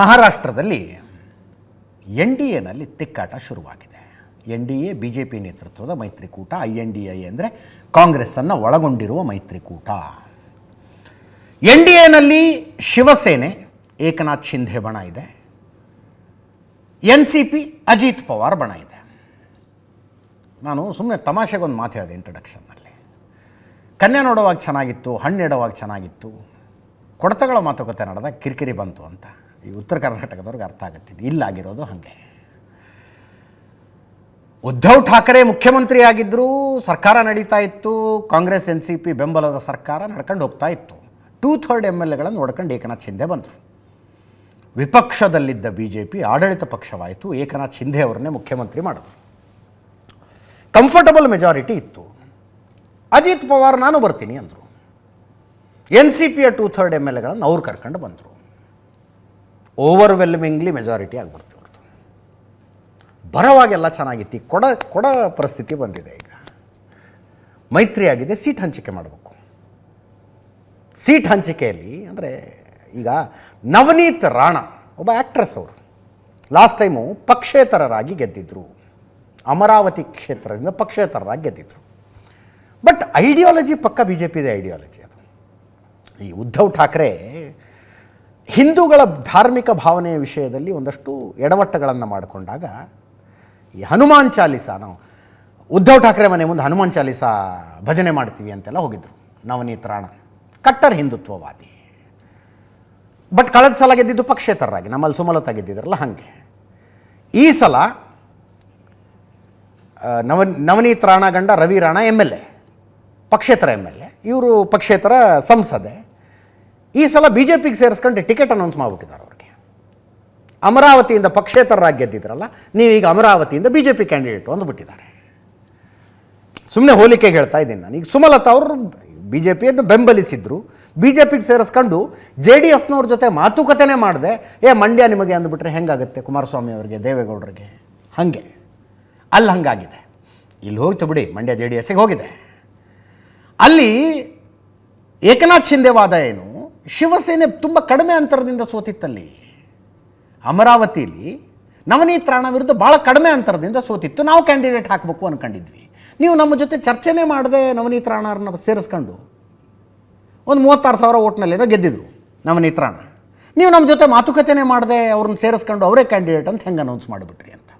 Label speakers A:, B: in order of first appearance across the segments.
A: ಮಹಾರಾಷ್ಟ್ರದಲ್ಲಿ N D ಎನಲ್ಲಿ ತಿಕ್ಕಾಟ ಶುರುವಾಗಿದೆ. N D A, B J P ನೇತೃತ್ವದ ಮೈತ್ರಿಕೂಟ, ಐ ಎನ್ ಡಿ ಐ ಅಂದರೆ ಕಾಂಗ್ರೆಸ್ಸನ್ನು ಒಳಗೊಂಡಿರುವ ಮೈತ್ರಿಕೂಟ. ಎನ್ ಡಿ ಎನಲ್ಲಿ ಶಿವಸೇನೆ, ಏಕನಾಥ್ ಶಿಂಧೆ ಬಣ ಇದೆ. N C P, Ajit Pawar ಬಣ ಇದೆ. ನಾನು ಸುಮ್ಮನೆ ತಮಾಷೆಗೊಂದು ಮಾತು ಹೇಳಿದೆ ಇಂಟ್ರಡಕ್ಷನ್ನಲ್ಲಿ ಕನ್ಯಾ ನೋಡುವಾಗ ಚೆನ್ನಾಗಿತ್ತು, ಹಣ್ಣು ಇಡುವಾಗ ಚೆನ್ನಾಗಿತ್ತು. ಕೊಡತಗಳ ಮಾತುಕತೆ ನಡೆದಾಗ ಕಿರಿಕಿರಿ ಬಂತು ಅಂತ. ಈ ಉತ್ತರ ಕರ್ನಾಟಕದವ್ರಿಗೆ ಅರ್ಥ ಆಗುತ್ತಿದ್ದು ಇಲ್ಲಾಗಿರೋದು ಹಾಗೆ. ಉದ್ಧವ್ ಠಾಕರೆ ಮುಖ್ಯಮಂತ್ರಿ ಆಗಿದ್ದರೂ ಸರ್ಕಾರ ನಡೀತಾ ಇತ್ತು, ಕಾಂಗ್ರೆಸ್, ಎನ್ ಸಿ ಪಿ ಬೆಂಬಲದ ಸರ್ಕಾರ ನಡ್ಕೊಂಡು ಹೋಗ್ತಾ ಇತ್ತು. ಟೂ ಥರ್ಡ್ ಎಂ ಎಲ್ ಎಗಳನ್ನು ನೋಡ್ಕೊಂಡು ಏಕನಾಥ್ ಶಿಂದೆ ಬಂದರು. ವಿಪಕ್ಷದಲ್ಲಿದ್ದ ಬಿ ಜೆ ಪಿ ಆಡಳಿತ ಪಕ್ಷವಾಯಿತು, ಏಕನಾಥ್ ಶಿಂದೆ ಅವರನ್ನೇ ಮುಖ್ಯಮಂತ್ರಿ ಮಾಡಿದ್ರು. ಕಂಫರ್ಟಬಲ್ ಮೆಜಾರಿಟಿ ಇತ್ತು. ಅಜಿತ್ ಪವಾರ್, ನಾನು ಬರ್ತೀನಿ ಅಂದರು. ಎನ್ ಸಿ ಪಿಯ ಟೂ ಥರ್ಡ್ ಎಂ ಎಲ್ ಎಗಳನ್ನು ಅವ್ರು ಕರ್ಕೊಂಡು ಬಂದರು. ಓವರ್ವೆಲ್ಮಿಂಗ್ಲಿ ಮೆಜಾರಿಟಿ ಆಗಿಬಿಡ್ತು ಅವ್ರದ್ದು. ಬರವಾಗೆಲ್ಲ ಚೆನ್ನಾಗಿತ್ತು. ಕೊಡ ಕೊಡ ಪರಿಸ್ಥಿತಿ ಬಂದಿದೆ ಈಗ. ಮೈತ್ರಿ ಆಗಿದೆ, ಸೀಟ್ ಹಂಚಿಕೆ ಮಾಡಬೇಕು. ಸೀಟ್ ಹಂಚಿಕೆಯಲ್ಲಿ ಅಂದರೆ ಈಗ ನವನೀತ್ ರಾಣಾ, ಒಬ್ಬ ಆ್ಯಕ್ಟ್ರೆಸ್ ಅವರು. ಲಾಸ್ಟ್ ಟೈಮು ಪಕ್ಷೇತರರಾಗಿ ಗೆದ್ದಿದ್ರು. ಅಮರಾವತಿ ಕ್ಷೇತ್ರದಿಂದ ಪಕ್ಷೇತರರಾಗಿ ಗೆದ್ದಿದ್ರು. ಬಟ್ ಐಡಿಯಾಲಜಿ ಪಕ್ಕ ಬಿ ಜೆ ಪಿದೆ ಐಡಿಯಾಲಜಿ ಅದು. ಈ ಉದ್ಧವ್ ಠಾಕ್ರೆ ಹಿಂದೂಗಳ ಧಾರ್ಮಿಕ ಭಾವನೆಯ ವಿಷಯದಲ್ಲಿ ಒಂದಷ್ಟು ಎಡವಟ್ಟಗಳನ್ನು ಮಾಡಿಕೊಂಡಾಗ ಈ ಹನುಮಾನ್ ಚಾಲೀಸ, ನಾವು ಉದ್ಧವ್ ಠಾಕ್ರೆ ಮನೆ ಮುಂದೆ ಹನುಮಾನ್ ಚಾಲೀಸ ಭಜನೆ ಮಾಡ್ತೀವಿ ಅಂತೆಲ್ಲ ಹೋಗಿದ್ರು. ನವನೀತ್ ರಾಣ ಕಟ್ಟರ್ ಹಿಂದುತ್ವವಾದಿ. ಬಟ್ ಕಳೆದ ಸಲ ಗೆದ್ದಿದ್ದು ಪಕ್ಷೇತರರಾಗಿ, ನಮ್ಮಲ್ಲಿ ಸುಮಲತಾ ಗೆದ್ದಿದ್ರಲ್ಲ ಹಾಗೆ. ಈ ಸಲ ನವ ನವನೀತ್ ರಾಣ ಗಂಡ Ravi Rana M L A, ಪಕ್ಷೇತರ ಎಂ ಎಲ್ ಎ. ಇವರು ಪಕ್ಷೇತರ ಸಂಸದೆ. ಈ ಸಲ ಬಿ ಜೆ ಪಿಗೆ ಸೇರಿಸ್ಕೊಂಡು ಟಿಕೆಟ್ ಅನೌನ್ಸ್ ಮಾಡಿಬಿಟ್ಟಿದ್ದಾರೆ ಅವ್ರಿಗೆ. ಅಮರಾವತಿಯಿಂದ ಪಕ್ಷೇತರರಾಗಿ ಗೆದ್ದಿದ್ರಲ್ಲ, ನೀವೀಗ ಅಮರಾವತಿಯಿಂದ ಬಿ ಜೆ ಪಿ ಕ್ಯಾಂಡಿಡೇಟ್ ಅಂದ್ಬಿಟ್ಟಿದ್ದಾರೆ. ಸುಮ್ಮನೆ ಹೋಲಿಕೆಗೆ ಹೇಳ್ತಾ ಇದ್ದೀನಿ ನಾನು. ಈಗ ಸುಮಲತಾ ಅವರು ಬಿ ಜೆ ಪಿಯನ್ನು ಬೆಂಬಲಿಸಿದ್ರು. ಬಿ ಜೆ ಪಿಗೆ ಸೇರಿಸ್ಕೊಂಡು ಜೆ ಡಿ ಎಸ್ನವ್ರ ಜೊತೆ ಮಾತುಕತೆನೇ ಮಾಡಿದೆ, ಏ, ಮಂಡ್ಯ ನಿಮಗೆ ಅಂದ್ಬಿಟ್ರೆ ಹೆಂಗಾಗುತ್ತೆ ಕುಮಾರಸ್ವಾಮಿ ಅವರಿಗೆ, ದೇವೇಗೌಡರಿಗೆ? ಹಾಗೆ. ಅಲ್ಲಿ ಹಂಗಾಗಿದೆ. ಇಲ್ಲಿ ಹೋಗ್ತು ಬಿಡಿ, ಮಂಡ್ಯ ಜೆ ಡಿ ಎಸ್ಗೆ ಹೋಗಿದೆ. ಅಲ್ಲಿ ಏಕನಾಥ್ ಶಿಂದೆ ವಾದ ಏನು? ಶಿವಸೇನೆ ತುಂಬ ಕಡಿಮೆ ಅಂತರದಿಂದ ಸೋತಿತ್ತಲ್ಲಿ. ಅಮರಾವತಿಯಲ್ಲಿ ನವನೀತ್ ರಾಣ ವಿರುದ್ಧ ಭಾಳ ಕಡಿಮೆ ಅಂತರದಿಂದ ಸೋತಿತ್ತು. ನಾವು ಕ್ಯಾಂಡಿಡೇಟ್ ಹಾಕಬೇಕು ಅಂದ್ಕೊಂಡಿದ್ವಿ ನೀವು ನಮ್ಮ ಜೊತೆ ಚರ್ಚೆನೇ ಮಾಡದೆ ನವನೀತ್ ರಾಣರನ್ನ ಸೇರಿಸ್ಕೊಂಡು ಒಂದು ಮೂವತ್ತಾರು ಸಾವಿರ ಓಟ್ನಲ್ಲೇನೋ ಗೆದ್ದಿದ್ರು ನವನೀತ್ ರಾಣ ನೀವು ನಮ್ಮ ಜೊತೆ ಮಾತುಕತೆನೇ ಮಾಡದೆ ಅವ್ರನ್ನ ಸೇರಿಸ್ಕೊಂಡು ಅವರೇ ಕ್ಯಾಂಡಿಡೇಟ್ ಅಂತ ಹೆಂಗೆ ಅನೌನ್ಸ್ ಮಾಡಿಬಿಟ್ರಿ ಅಂತ.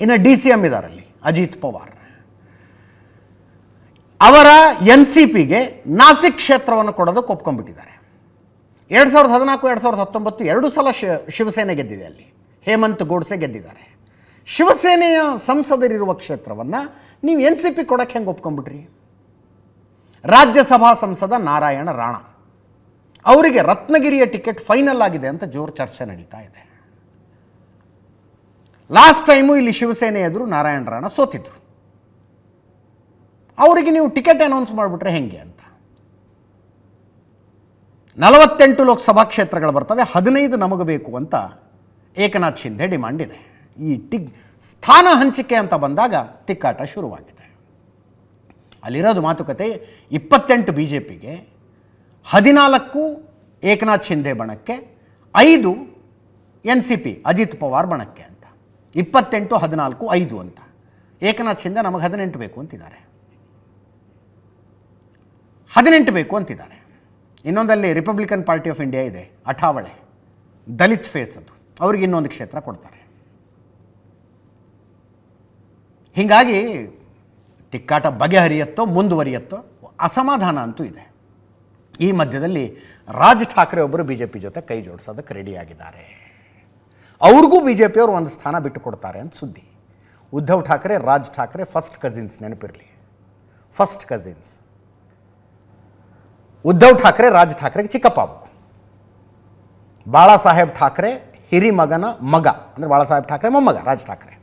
A: ಇನ್ನು ಡಿ ಸಿ ಎಂ ಇದಾರಲ್ಲಿ, ಅಜಿತ್ ಪವಾರ್. ಅವರ ಎನ್ ಸಿ ಪಿಗೆ ನಾಸಿಕ್ ಕ್ಷೇತ್ರವನ್ನು ಕೊಡೋದಕ್ಕೆ ಒಪ್ಕೊಂಡ್ಬಿಟ್ಟಿದ್ದಾರೆ. ಎರಡು ಸಾವಿರದ ಹದಿನಾಲ್ಕು, ಎರಡು ಸಾವಿರದ ಹತ್ತೊಂಬತ್ತು ಎರಡು ಸಲ ಶಿವ ಶಿವಸೇನೆ ಗೆದ್ದಿದೆ ಅಲ್ಲಿ. ಹೇಮಂತ್ ಗೋಡ್ಸೆ ಗೆದ್ದಿದ್ದಾರೆ. ಶಿವಸೇನೆಯ ಸಂಸದರಿರುವ ಕ್ಷೇತ್ರವನ್ನು ನೀವು ಎನ್ ಸಿ ಪಿ ಕೊಡೋಕ್ಕೆ ಹೆಂಗೆ ಒಪ್ಕೊಂಡ್ಬಿಟ್ರಿ? ರಾಜ್ಯಸಭಾ ಸಂಸದ ನಾರಾಯಣ ರಾಣ. ಅವರಿಗೆ ರತ್ನಗಿರಿಯ ಟಿಕೆಟ್ ಫೈನಲ್ ಆಗಿದೆ ಅಂತ ಜೋರು ಚರ್ಚೆ ನಡೀತಾ ಇದೆ. ಲಾಸ್ಟ್ ಟೈಮು ಇಲ್ಲಿ ಶಿವಸೇನೆ ಎದುರು ನಾರಾಯಣ ರಾಣ ಸೋತಿದ್ರು. ಅವರಿಗೆ ನೀವು ಟಿಕೆಟ್ ಅನೌನ್ಸ್ ಮಾಡಿಬಿಟ್ರೆ ಹೆಂಗೆ ಅಂತ? ನಲವತ್ತೆಂಟು ಲೋಕಸಭಾ ಕ್ಷೇತ್ರಗಳು ಬರ್ತವೆ, ಹದಿನೈದು ನಮಗೆ ಬೇಕು ಅಂತ ಏಕನಾಥ್ ಶಿಂಧೆ ಡಿಮಾಂಡ್ ಇದೆ. ಈ ಟಿಗ್, ಸ್ಥಾನ ಹಂಚಿಕೆ ಅಂತ ಬಂದಾಗ ತಿಕ್ಕಾಟ ಶುರುವಾಗಿದೆ. ಅಲ್ಲಿರೋದು ಮಾತುಕತೆ, ಇಪ್ಪತ್ತೆಂಟು ಬಿ ಜೆ ಪಿಗೆ ಹದಿನಾಲ್ಕು ಏಕನಾಥ್ ಶಿಂಧೆ ಬಣಕ್ಕೆ, ಐದು N C P, Ajit Pawar ಬಣಕ್ಕೆ ಅಂತ. ಇಪ್ಪತ್ತೆಂಟು, ಹದಿನಾಲ್ಕು, ಐದು ಅಂತ. ಏಕನಾಥ್ ಶಿಂಧೆ ನಮಗೆ ಹದಿನೆಂಟು ಬೇಕು ಅಂತಿದ್ದಾರೆ. ಹದಿನೆಂಟು ಬೇಕು ಅಂತಿದ್ದಾರೆ. ಇನ್ನೊಂದಲ್ಲಿ ರಿಪಬ್ಲಿಕನ್ ಪಾರ್ಟಿ ಆಫ್ ಇಂಡಿಯಾ ಇದೆ, ಅಠಾವಳೆ, ದಲಿತ್ ಫೇಸ್ ಅದು. ಅವ್ರಿಗೆ ಇನ್ನೊಂದು ಕ್ಷೇತ್ರ ಕೊಡ್ತಾರೆ. ಹೀಗಾಗಿ ತಿಕ್ಕಾಟ ಬಗೆಹರಿಯತ್ತೋ, ಮುಂದುವರಿಯತ್ತೋ ಅಸಮಾಧಾನ ಅಂತೂ ಇದೆ. ಈ ಮಧ್ಯದಲ್ಲಿ ರಾಜ್ ಠಾಕ್ರೆ ಒಬ್ಬರು ಬಿ ಜೆ ಪಿ ಜೊತೆ ಕೈ ಜೋಡಿಸೋದಕ್ಕೆ ರೆಡಿಯಾಗಿದ್ದಾರೆ ಅವ್ರಿಗೂ ಬಿ ಜೆ ಪಿಯವರು ಒಂದು ಸ್ಥಾನ ಬಿಟ್ಟು ಕೊಡ್ತಾರೆ ಅಂತ ಸುದ್ದಿ. ಉದ್ಧವ್ ಠಾಕ್ರೆ, ರಾಜ್ ಠಾಕ್ರೆ ಫಸ್ಟ್ ಕಸಿನ್ಸ್ ನೆನಪಿರಲಿ. ಫಸ್ಟ್ ಕಸಿನ್ಸ್ ಉದ್ಧವ್ ಠಾಕ್ರೆ, ರಾಜ್ ಠಾಕ್ರೆಗೆ ಚಿಕ್ಕಪ್ಪ ಆಗಬೇಕು. ಬಾಳಾ ಸಾಹೇಬ್ ಠಾಕ್ರೆ, ಹಿರಿ ಮಗನ ಮಗ. ಅಂದರೆ ಬಾಳಾ ಸಾಹೇಬ್ ಠಾಕ್ರೆ, ಮೊಮ್ಮಗ, ರಾಜ್ ಠಾಕ್ರೆ.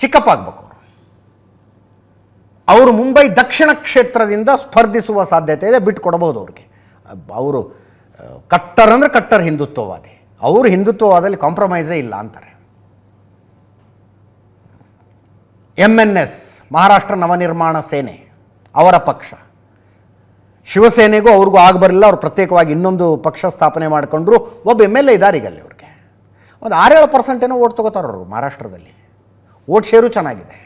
A: ಚಿಕ್ಕಪ್ಪ ಆಗಬೇಕು ಅವರು. ಅವರು ಮುಂಬೈ ದಕ್ಷಿಣ ಕ್ಷೇತ್ರದಿಂದ ಸ್ಪರ್ಧಿಸುವ ಸಾಧ್ಯತೆ ಇದೆ ಬಿಟ್ಟು ಕೊಡಬಹುದು ಅವ್ರಿಗೆ. ಅವರು ಕಟ್ಟರ್ ಅಂದರೆ ಕಟ್ಟರ್ ಹಿಂದುತ್ವವಾದಿ. ಅವರು ಹಿಂದುತ್ವವಾದಲ್ಲಿ ಕಾಂಪ್ರಮೈಸೇ ಇಲ್ಲ ಅಂತಾರೆ. M N S Maharashtra Navnirman Sena, ಅವರ ಪಕ್ಷ. ಶಿವಸೇನೆಗೂ ಅವ್ರಿಗೂ ಆಗ ಬರಲಿಲ್ಲ, ಅವ್ರು ಪ್ರತ್ಯೇಕವಾಗಿ ಇನ್ನೊಂದು ಪಕ್ಷ ಸ್ಥಾಪನೆ ಮಾಡಿಕೊಂಡ್ರು. ಒಬ್ಬ ಎಂ ಎಲ್ ಎ ಇದ್ದಾರೆ ಈಗ ಅಲ್ಲಿ ಅವ್ರಿಗೆ. ಒಂದು ಆರೇಳು ಪರ್ಸೆಂಟ್ ಏನೋ ಓಟ್ ತೊಗೋತಾರೆ ಅವರು ಮಹಾರಾಷ್ಟ್ರದಲ್ಲಿ. ಓಟ್ ಶೇರು ಚೆನ್ನಾಗಿದೆ.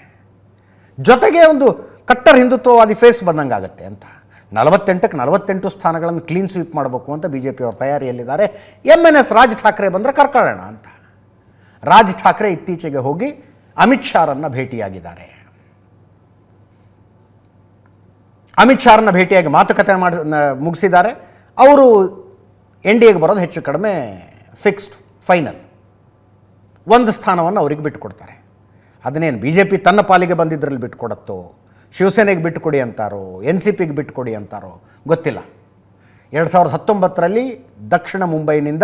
A: ಜೊತೆಗೆ ಒಂದು ಕಟ್ಟರ್ ಹಿಂದುತ್ವವಾದಿ ಫೇಸ್ ಬಂದಂಗೆ ಆಗುತ್ತೆ ಅಂತ. ನಲವತ್ತೆಂಟಕ್ಕೆ ನಲವತ್ತೆಂಟು ಸ್ಥಾನಗಳನ್ನು ಕ್ಲೀನ್ ಸ್ವೀಪ್ ಮಾಡಬೇಕು ಅಂತ ಬಿ ಜೆ ಪಿಯವ್ರ ತಯಾರಿಯಲ್ಲಿದ್ದಾರೆ. M N S Raj Thackeray ಬಂದರೆ ಕರ್ಕೊಳ್ಳೋಣ ಅಂತ. ರಾಜ್ ಠಾಕ್ರೆ ಇತ್ತೀಚೆಗೆ ಹೋಗಿ ಅಮಿತ್ ಶಾರನ್ನು ಭೇಟಿಯಾಗಿದ್ದಾರೆ. ಅಮಿತ್ ಶಾರನ್ನ ಭೇಟಿಯಾಗಿ ಮಾತುಕತೆ ಮಾಡಿ ಮುಗಿಸಿದ್ದಾರೆ. ಅವರು ಎನ್ ಡಿ ಎಗೆ ಬರೋದು ಹೆಚ್ಚು ಕಡಿಮೆ ಫಿಕ್ಸ್ಡ್ ಫೈನಲ್ ಒಂದು ಸ್ಥಾನವನ್ನು ಅವರಿಗೆ ಬಿಟ್ಟುಕೊಡ್ತಾರೆ. ಅದನ್ನೇನು ಬಿ ಜೆ ಪಿ ತನ್ನ ಪಾಲಿಗೆ ಬಂದಿದ್ರಲ್ಲಿ ಬಿಟ್ಟುಕೊಡತ್ತೋ, ಶಿವಸೇನೆಗೆ ಬಿಟ್ಟುಕೊಡಿ ಅಂತಾರೋ, ಎನ್ ಸಿ ಪಿಗೆ ಬಿಟ್ಟುಕೊಡಿ ಅಂತಾರೋ, ಗೊತ್ತಿಲ್ಲ. ಎರಡು ಸಾವಿರದ ಹತ್ತೊಂಬತ್ತರಲ್ಲಿ ದಕ್ಷಿಣ ಮುಂಬೈನಿಂದ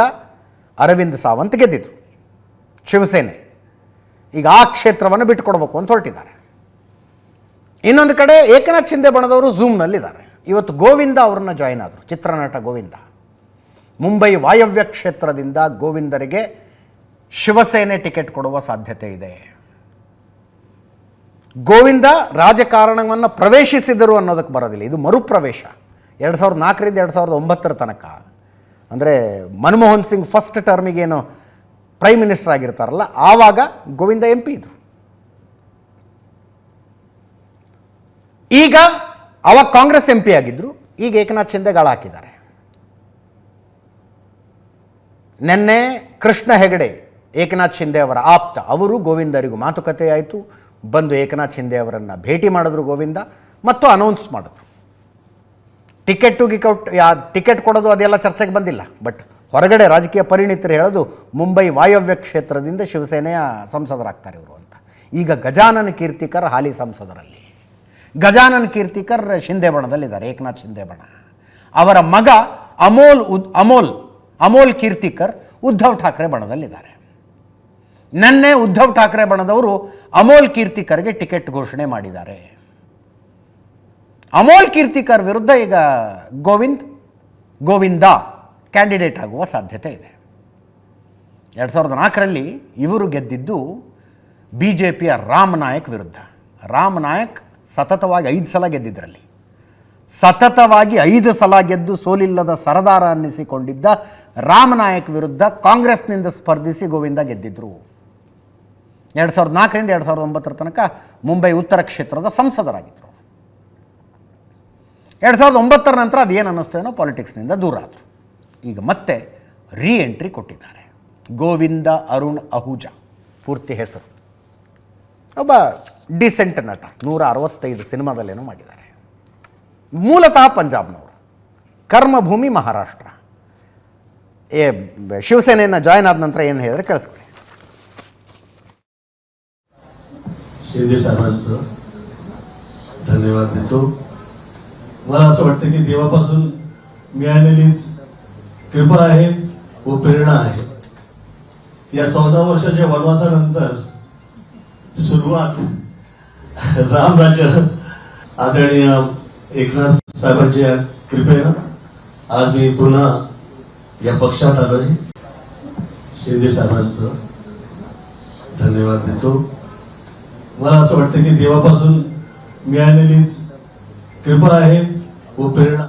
A: ಅರವಿಂದ್ ಸಾವಂತ್ ಗೆದ್ದಿದ್ರು. ಶಿವಸೇನೆ. ಈಗ ಆ ಕ್ಷೇತ್ರವನ್ನು ಬಿಟ್ಟುಕೊಡ್ಬೇಕು ಅಂತ ಹೊರಟಿದ್ದಾರೆ. ಇನ್ನೊಂದು ಕಡೆ ಏಕನಾಥ್ ಶಿಂದೆ ಬಣದವರು ಝೂಮ್ನಲ್ಲಿದ್ದಾರೆ ಇವತ್ತು ಗೋವಿಂದ ಅವರನ್ನ ಜಾಯಿನ್ ಆದರು. ಚಿತ್ರನಟ ಗೋವಿಂದ. ಮುಂಬೈ ವಾಯವ್ಯ ಕ್ಷೇತ್ರದಿಂದ ಗೋವಿಂದರಿಗೆ ಶಿವಸೇನೆ ಟಿಕೆಟ್ ಕೊಡುವ ಸಾಧ್ಯತೆ ಇದೆ. ಗೋವಿಂದ ರಾಜಕಾರಣವನ್ನು ಪ್ರವೇಶಿಸಿದರು ಅನ್ನೋದಕ್ಕೆ ಬರೋದಿಲ್ಲ. ಇದು ಮರುಪ್ರವೇಶ. ಎರಡು ಸಾವಿರದ ನಾಲ್ಕರಿಂದ ಎರಡು ಸಾವಿರದ ಒಂಬತ್ತರ ತನಕ. ಅಂದರೆ ಮನಮೋಹನ್ ಸಿಂಗ್ ಫಸ್ಟ್ ಟರ್ಮಿಗೇನು ಪ್ರೈಮ್ ಮಿನಿಸ್ಟರ್ ಆಗಿರ್ತಾರಲ್ಲ, ಆವಾಗ ಗೋವಿಂದ ಎಂ ಪಿ ಇದ್ರು. ಈಗ ಅವಾಗ ಕಾಂಗ್ರೆಸ್ ಎಂ ಪಿ ಆಗಿದ್ದರು ಈಗ ಏಕನಾಥ್ ಶಿಂದೆ ಗಾಳ ಹಾಕಿದ್ದಾರೆ. ನಿನ್ನೆ ಕೃಷ್ಣ ಹೆಗಡೆ, ಏಕನಾಥ್ ಶಿಂದೆ ಅವರ ಆಪ್ತ, ಅವರು ಗೋವಿಂದರಿಗೂ ಮಾತುಕತೆ ಆಯಿತು. ಬಂದು ಏಕನಾಥ್ ಶಿಂದೆ ಅವರನ್ನು ಭೇಟಿ ಮಾಡಿದ್ರು ಗೋವಿಂದ, ಮತ್ತು ಅನೌನ್ಸ್ ಮಾಡಿದ್ರು. ಟಿಕೆಟ್ ಗಿಕೌಟ್ ಯಾ ಟಿಕೆಟ್ ಕೊಡೋದು ಅದೆಲ್ಲ ಚರ್ಚೆಗೆ ಬಂದಿಲ್ಲ ಬಟ್ ಹೊರಗಡೆ ರಾಜಕೀಯ ಪರಿಣಿತರು ಹೇಳೋದು, ಮುಂಬೈ ವಾಯವ್ಯ ಕ್ಷೇತ್ರದಿಂದ ಶಿವಸೇನೆಯ ಸಂಸದರಾಗ್ತಾರೆ ಇವರು ಅಂತ. ಈಗ ಗಜಾನನ ಕೀರ್ತಿಕರ ಹಾಲಿ ಸಂಸದರಲ್ಲಿ. ಗಜಾನನ್ ಕೀರ್ತಿಕರ್ ಶಿಂದೆ ಬಣದಲ್ಲಿದ್ದಾರೆ, ಏಕನಾಥ್ ಶಿಂದೆ ಬಣ. ಅವರ ಮಗ ಅಮೋಲ್ ಉದ್, ಅಮೋಲ್ ಅಮೋಲ್ ಕೀರ್ತಿಕರ್ ಉದ್ಧವ್ ಠಾಕ್ರೆ ಬಣದಲ್ಲಿದ್ದಾರೆ. ನಿನ್ನೆ ಉದ್ಧವ್ ಠಾಕ್ರೆ ಬಣದವರು ಅಮೋಲ್ ಕೀರ್ತಿಕರ್ಗೆ ಟಿಕೆಟ್ ಘೋಷಣೆ ಮಾಡಿದ್ದಾರೆ. ಅಮೋಲ್ ಕೀರ್ತಿಕರ್ ವಿರುದ್ಧ ಈಗ ಗೋವಿಂದ್, ಗೋವಿಂದ ಕ್ಯಾಂಡಿಡೇಟ್ ಆಗುವ ಸಾಧ್ಯತೆ ಇದೆ. ಎರಡು ಸಾವಿರದ ನಾಲ್ಕರಲ್ಲಿ ಇವರು ಗೆದ್ದಿದ್ದು ಬಿ ಜೆ ಪಿಯ ರಾಮ್ ನಾಯಕ್ ವಿರುದ್ಧ. ರಾಮ್ ನಾಯಕ್ ಸತತವಾಗಿ ಐದು ಸಲ ಗೆದ್ದಿದ್ರಲ್ಲಿ. ಸತತವಾಗಿ ಐದು ಸಲ ಗೆದ್ದು ಸೋಲಿಲ್ಲದ ಸರದಾರ ಅನ್ನಿಸಿಕೊಂಡಿದ್ದ ರಾಮನಾಯಕ್ ವಿರುದ್ಧ ಕಾಂಗ್ರೆಸ್ನಿಂದ ಸ್ಪರ್ಧಿಸಿ ಗೋವಿಂದ ಗೆದ್ದಿದ್ರು. ಎರಡು ಸಾವಿರದ ನಾಲ್ಕರಿಂದ ಎರಡು ಸಾವಿರದ ಒಂಬತ್ತರ ತನಕ ಮುಂಬೈ ಉತ್ತರ ಕ್ಷೇತ್ರದ ಸಂಸದರಾಗಿದ್ದರು ಎರಡು ಸಾವಿರದ ಒಂಬತ್ತರ ನಂತರ ಅದೇನು ಅನ್ನಿಸ್ತು ಏನೋ ಪಾಲಿಟಿಕ್ಸ್ನಿಂದ ದೂರ ಆದರು. ಈಗ ಮತ್ತೆ ರೀ ಎಂಟ್ರಿ ಕೊಟ್ಟಿದ್ದಾರೆ. ಗೋವಿಂದ ಅರುಣ್ ಅಹುಜಾ, ಪೂರ್ತಿ ಹೆಸರು. ಒಬ್ಬ ಡಿಸೆಂಟ್ ನಟ ನೂರ ಅರವತ್ತೈದು ಸಿನಿಮಾದಲ್ಲೇನೋ ಮಾಡಿದ್ದಾರೆ ಮೂಲತಃ ಪಂಜಾಬ್ನವರು ಕರ್ಮಭೂಮಿ ಮಹಾರಾಷ್ಟ್ರ ಏ ಶಿವಸೇನೆಯನ್ನು ಜಾಯ್ನ್ ಆದ ನಂತರ ಏನು ಹೇಳಿದ್ರೆ ಕೇಳಿಸ್ಕೊಳ್ಳಿ
B: शिंदे साहेबांचं धन्यवाद देतो मला असं वाटतं की देवापासून मिळालेलीच कृपा आहे व प्रेरणा आहे या चौदा वर्षाच्या वनवासानंतर सुरुवात रामराज्य आदरणीय एकनाथ साहेबांच्या कृपेनं आज मी पुन्हा या पक्षात आलो आहे शिंदे साहेबांचं धन्यवाद देतो. मला असं वाटतं की देवापासून मिळालेलीच कृपा आहे व प्रेरणा